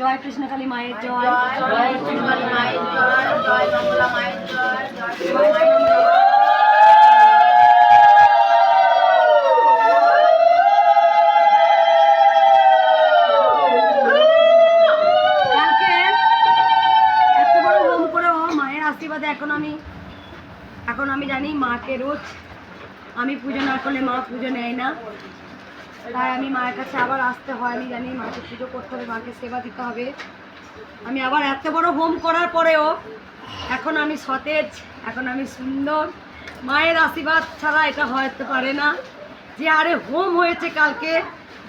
জয় কৃষ্ণকালী মায়ের জয়। জয় শ্রীকালী মায়ের জয় জয় মঙ্গলা মায়ের জয় জয় মায়ের জয় কালকে এত বড় হোম করেও মায়ের আশীর্বাদে এখন আমি এখন আমি জানি মাকে রোজ আমি পুজো না করলে মা পুজো নেয় না। তাই আমি মায়ের কাছে আবার আসতে হয় আমি জানি মাকে পুজো করতে হবে, মাকে সেবা দিতে হবে। আমি আবার এত বড় হোম করার পরেও এখন আমি সতেজ, এখন আমি সুন্দর। মায়ের আশীর্বাদ ছাড়া এটা হতে পারে না। যে আরে হোম হয়েছে কালকে,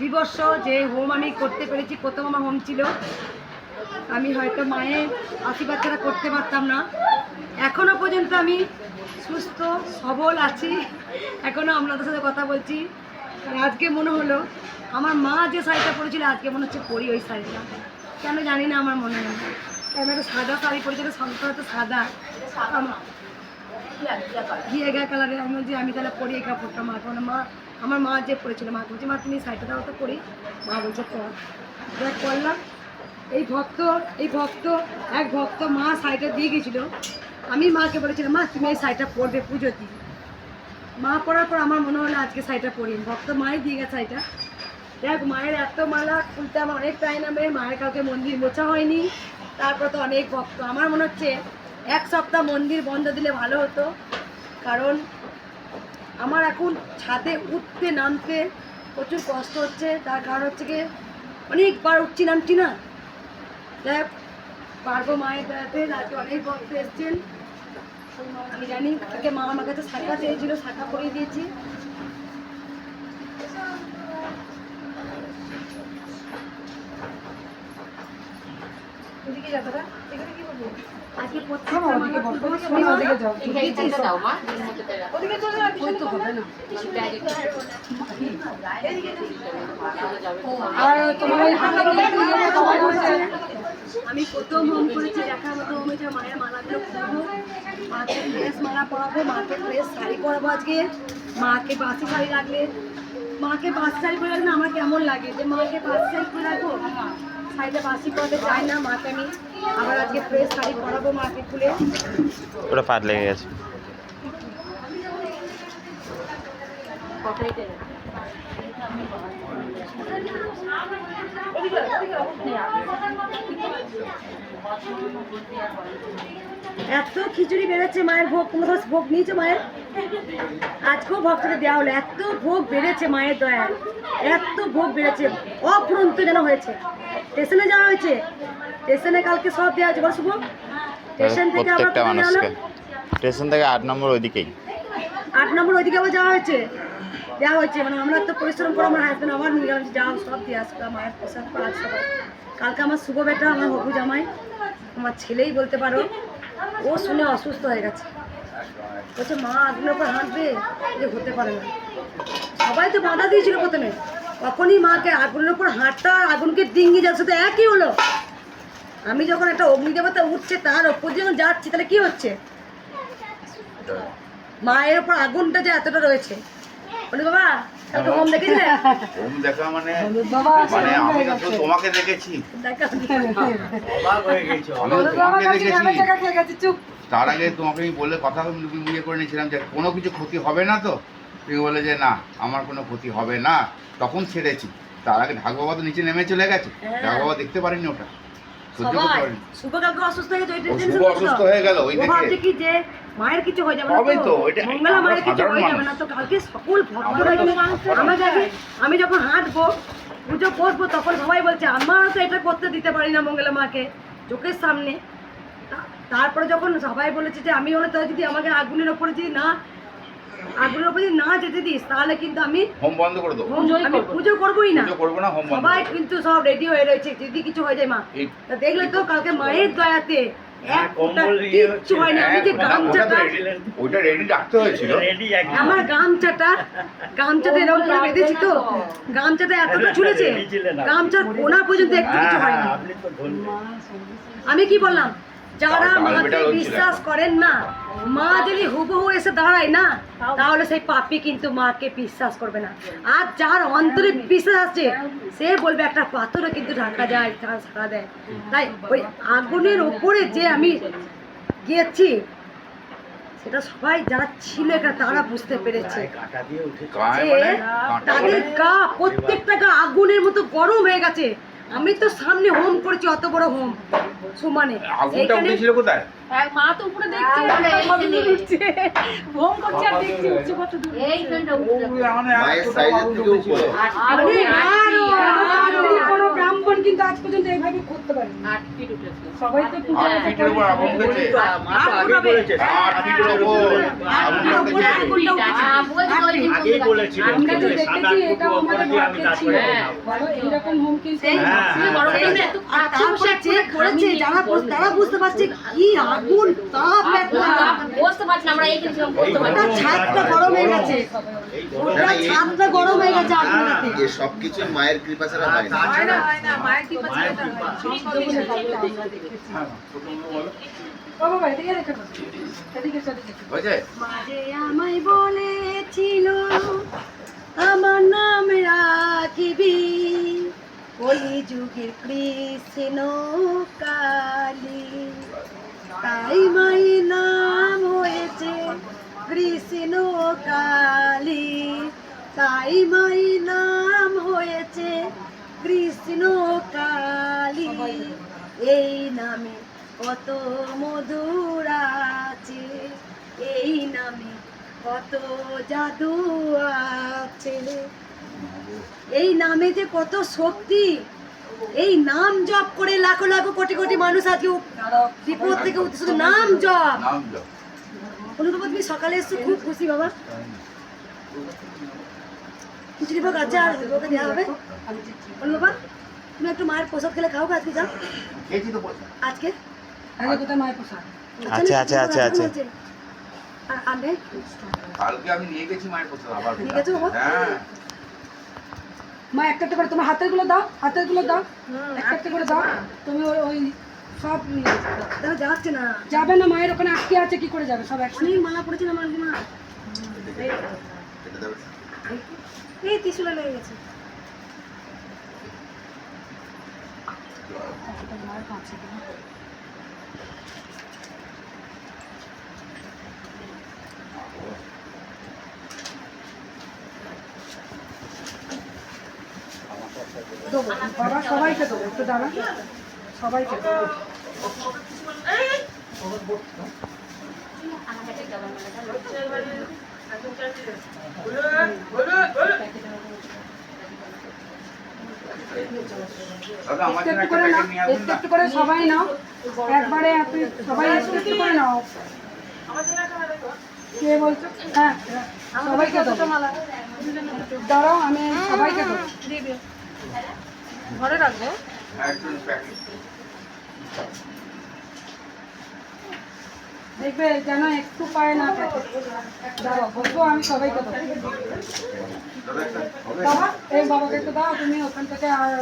দিবস, যে হোম আমি করতে পেরেছি, প্রথম আমার হোম ছিল। আমি হয়তো মায়ের আশীর্বাদ ছাড়া করতে পারতাম না। এখনও পর্যন্ত আমি সুস্থ, সবল আছি। এখনও আপনাদের সাথে কথা বলছি। আর আজকে মনে হলো আমার মা যে শাড়িটা পরেছিল, আজকে মনে হচ্ছে পরি ওই শাড়িটা। কেন জানি না আমার মনে হয়। কেন একটা সাদা শাড়ি পরেছিল তো সাদা। ঘিয়ে গা কালারের, আমি বলছি, আমি তাহলে পরি এই কাপড়টা, মা কারণ মা, আমার মা যে পরেছিল, মা বলছে, মা, তুমি শাড়িটা দাও তো পরি। মা বলছে, পর। দেখ, করলাম। এই ভক্ত এই ভক্ত, এক ভক্ত মা শাড়িটা দিয়ে গেছিল। আমি মাকে বলেছিলাম, মা, তুমি এই শাড়িটা পরবে পুজো দিয়ে মা পরার পর আমার মনে হলো আজকে শাড়িটা পরি ভক্ত মাই দিয়ে গেছে শাড়িটা। দেখ মায়ের এত মালা খুলতে আমার অনেক টাইম হবে মায়ের কাউকে মন্দির মোছা হয়নি। তারপর তো অনেক ভক্ত। আমার মনে হচ্ছে এক সপ্তাহ মন্দির বন্ধ দিলে ভালো হতো। কারণ আমার এখন ছাদে উঠতে নামতে প্রচুর কষ্ট হচ্ছে। তার কারণ হচ্ছে কি অনেকবার উঠছি নামছি না। হোক, পারব মায়ের বেড়াতে আজকে অনেক ভক্ত এসছেন। আমি জানি কালকে মা আমার কাছে শাখা চেয়েছিল শাখা পরিয়ে দিয়েছি। আজকে মা দাও। আর তোমার হাতে আমি প্রথম হোম করেছি, দেখার মতো হোম যে মায়ের মালাগুলো পড়ব মাকে ড্রেস মালা পরাবো, মাকে ড্রেস শাড়ি পরাবো আজকে। মাকে বাসি শাড়ি লাগলে মাকে বাসি শাড়ি পরে আমার কেমন লাগে? যে মাকে বাসি শাড়ি পরে রাখব শাড়িটা বাসি পরাতে চাই না মাকে আমি। আবার আজকে ফ্রেশ শাড়ি পরাবো মাকে খুলে। ওটা পাত লেগে গেছে। এত খিচুড়ি বেড়েছে মায়ের ভোগ কোনো ভোগ নিয়েছে মায়ের। আজকেও ভক্তকে দেওয়া হলো এত ভোগ বেড়েছে মায়ের দয়ায়। এত ভোগ বেড়েছে অফুরন্ত যেন হয়েছে। স্টেশনে যাওয়া হয়েছে? স্টেশনে কালকে সব দেওয়া হয়েছে বল শুভ। স্টেশন থেকে আবার স্টেশন থেকে আট নম্বর ওইদিকেই। আট নম্বর ওইদিকে আবার যাওয়া হয়েছে? দেওয়া হয়েছে মানে আমরা তো পরিশ্রম করে আমার হাজবেন্ড আবার নিয়ে গেলাম যাও সব দিয়ে আসবে মায়ের প্রসাদ পাঁচ সবাই কালকে আমার শুভ বেটা, আমার হবু জামাই, আমার ছেলেই বলতে পারো, ও শুনে অসুস্থ হয়ে গেছে। বলছে, মা, আগুনের উপর হাঁটবে যে হতে পারে না। সবাই তো বাধা দিয়েছিল প্রথমে। তখনই মাকে আগুনের উপর আর আগুনকে ডিঙ্গি যাচ্ছে তো একই হলো। আমি যখন একটা অগ্নিদেবতা উঠছে, তার ওপর যখন যাচ্ছি, তাহলে কি হচ্ছে? মায়ের ওপর আগুনটা যে এতটা রয়েছে। বলি বাবা একটা হোম দেখেছিলে ওম দেখা মানে মানে আমি তো তোমাকে দেখেছি। দেখা আমি তো তোমাকে দেখেছি। তার আগে তোমাকে আমি বলে কথা ইয়ে করে নিয়েছিলাম যে কোনো কিছু ক্ষতি হবে না তো? তুমি বলে যে না আমার কোনো ক্ষতি হবে না। তখন ছেড়েছি। তার আগে ঢাক বাবা তো নিচে নেমে চলে গেছে। হ্যাঁ। ঢাক বাবা দেখতে পারেনি ওটা। সহ্য করতে সবাই পারেনি। অসুস্থ হয়ে হয়ে গেল ওই ও দেখে। ভাবছে কি যে মায়ের কিছু হয়ে যাবে না তো, মঙ্গলা মায়ের কিছু হয়ে যাবে না তো কালকে সকল দেখি আমি যখন হাঁটবো পুজো করব তখন সবাই বলছে আমার তো এটা করতে দিতে পারি না মঙ্গলা মাকে। চোখের সামনে। তারপরে যখন সবাই বলেছে যে আমি হলে তো যদি আমাকে আগুনের ওপরে যদি না আগুনের ওপরে যদি না যেতে দিস তাহলে কিন্তু আমি হোম বন্ধ করে দেবো। আমি পুজো করবোই না। করব না হোম সবাই কিন্তু সব রেডি হয়ে রয়েছে যদি কিছু হয়ে যায় মা। দেখলে তো কালকে মায়ের দয়াতে এক ফোঁটা কিচ্ছু হয়নি আমি যে এক- ওটা- ওটা গামছাটা ওইটা রেডি রাখতে হয়েছিল আমার গামছাটা গামছাটা এরকম করে বেঁধেছি তো। গামছাটা এতটা ঝুলেছে গামছার কোনা পর্যন্ত একটু কিছু হয়নি। আমি কি বললাম? যারা মাকে বিশ্বাস করেন না মা যদি হুবহু এসে দাঁড়ায় না তাহলে সেই পাপি কিন্তু মাকে বিশ্বাস করবে না। আর যার অন্তরে বিশ্বাস আছে সে বলবে একটা পাথরও কিন্তু ঢাকা যায় ঢাকা দেয়। তাই ওই আগুনের ওপরে যে আমি গিয়েছি সেটা সবাই যারা ছিল এখানে তারা বুঝতে পেরেছে। যে মানে তাদের মানে গা প্রত্যেকটা গা আগুনের মতো গরম হয়ে গেছে। আমি তো সামনে হোম করেছি অত বড় হোম সুমানে। আগুনটা উঠেছিল কোথায়? মা তো উপরে দেখছে ভোম করছে আর দেখছে উঠছে কত দূর। সাইজের থেকে উপরে। মানে আরও, আরও। ব্রাহ্মণ কিন্তু আজ পর্যন্ত এইভাবে করতে পারে সবাই তো বলতে বলেছিল আমরা যে দেখেছি এটা আমাদের ভাগ্যে ছিল হ্যাঁ। বলো এইরকম হোম কিন্তু সেই- হ্যাঁ, তুমি বড় সেই- করে এত আর তারপরে চেক করেছে যারা বুঝ- তারা বুঝতে পারছে কি আগুন তাপ একটা পারছি আমরা এইখানে ছিলাম বসতে ওটা পারছি না। ছাদটা গরম হয়ে গেছে। ছাদটা গরম হয়ে গেছে সবকিছু মায়ের কৃপা ছাড়া হয় না মায়ের কৃপা। বাবা ভাই এদিকে রেখে এদিকে এদিকে মাঝে আমায় বলেছিল আমার নাম রাখিবি। কলি যুগের কৃষ্ণ কালী। তাই মাই নাম হয়েছে কৃষ্ণ কালী। তাই মাই নাম হয়েছে কৃষ্ণ কালী এই নামে কত মধুর আছে এই নামে কত জাদু আছে। এই নামে যে কত শক্তি এই নাম জপ করে লাখো লাখো কোটি কোটি মানুষ আজকে বিপদ থেকে শুধু নাম জপ। নাম তুমি সকালে এসছো খুব খুশি বাবা। খিচুড়ি ভোগ আছে আর ওকে দেওয়া হবে। অনুভবা তুমি একটু মায়ের প্রসাদ খেলে খাও আজকে যাও। আজকে? আগে কোথায় মায়ের প্রসাদ। আছে, না, আছে, আছে, আছে। আর আনবে কালকে আমি নিয়ে গেছি মায়ের প্রসাদ। আবার নিয়ে গেছো বাবা? হ্যাঁ। মা একটা একটা করে তোমার হাতেরগুলো দাও হাতেরগুলো দাও। একটা একটা করে দাও। তুমি ওই ওই সব দাও। তাহলে যাচ্ছে না। যাবে না মায়ের ওখানে আটকে আছে কি করে যাবে? সব একসাথে। মালা পড়েছিল আমার মা এটা দাও। এই ত্রিশুলা লেগে গেছে। বাবা সবাইকে দেবো। একটু দাঁড়া। সবাইকে দেবো। আমার একটু করে নাও প্যাকেট নিয়ে আসুন একটু একটু করে সবাই নাও। একবারে আপনি সবাই একটু একটু করে নাও। কে বলছো? হ্যাঁ সবাইকে দাঁড়াও আমি সবাইকে ঘরে রাখব? হ্যাঁ, দেখবে যেন একটু পায় না থাকে। দাঁড়াও বলব আমি সবাইকে বাবা, এই বাবাকে একটু দাও, তুমি ওখান থেকে আর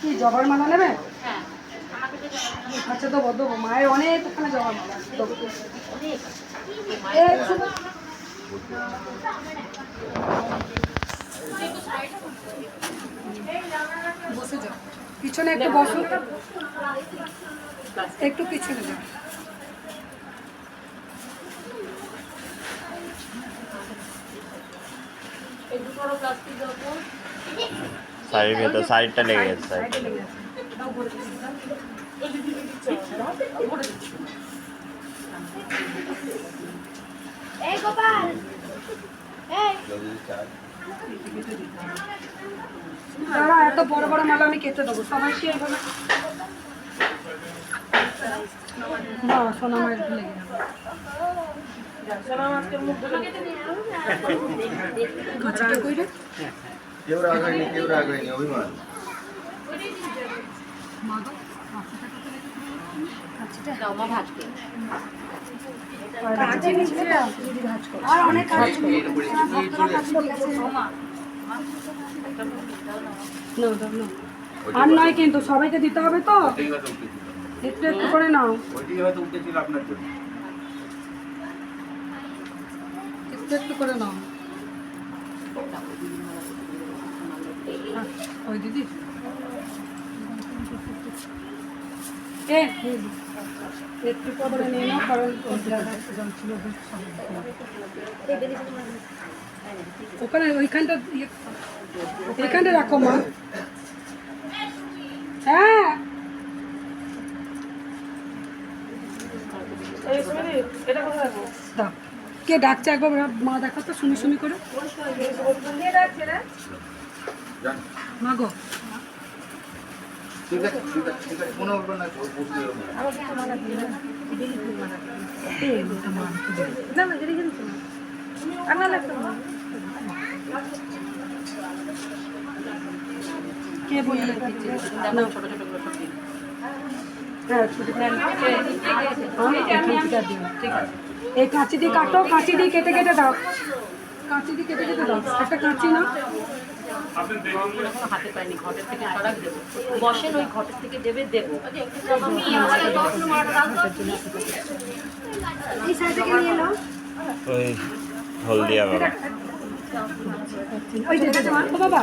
কি, জবার মালা নেবে? আচ্ছা দেবো দেবো, মায়ের অনেক ওখানে জবার মালা বসে যাও। পিছনে একটু বসো। একটু পিছনে যাও। ভেতর শাড়িটা লেগে গেছে লেগে। এই গোপাল এই। দাঁড়া এত বড় বড় মালা আমি কেটে দেবো। সবাইকে এইভাবে না সোনা মায়ের ভুলে গেলাম কেউ রাগ হয়নি কেউ রাগ হয়নি অভিমান। মা গো, পাঁচশো টাকা করে রেখে দিও। মা আর অনেক কাজ করো। নাও, দাও, নাও। আর নয় কিন্তু সবাইকে দিতে হবে তো। একটু একটু করে নাও। একটু একটু করে নাও। ওই দিদি। এ একটু করে নিয়ে নাও কারণ ওখানে ওইখানটা ইয়ে- ওইখানটা রাখো মা। হ্যাঁ। কে ডাকছে একবার মা দেখো তো শুনি শুনি করে মা গো ঠিক আছে ঠিক আছে ঠিক আছে কোনো ব্যাপার না বুঝতে হবে কে বললে ছোট ছোট সব দিন। এই দিয়ে কাটো কাঁচি দিয়ে কেটে কেটে দাও। কাঁচি দিয়ে কেটে কেটে দাও। একটা কাঁচি না? এখনও হাতে পাইনি ঘটের থেকে সরাক দেবো। বসেন ওই ঘটের থেকে দেবে দেবো। এই সাইড থেকে ওই হলদিয়া বাবা। ওই বাবা।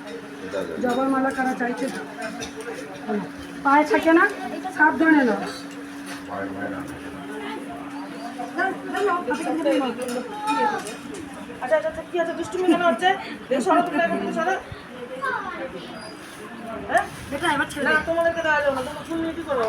জবার মালা কারা চাইছে। পায়ে থাকে না সাবধানে ধরে আচ্ছা আচ্ছা আচ্ছা, কি আছে? দুষ্টুমি কেন হচ্ছে? সরো তুমি এখন সরো। হ্যাঁ? বেটা এবার ছেড়ে তোমাদেরকে দেওয়া যাবে না। তোমরা ফুল নিয়ে কি করো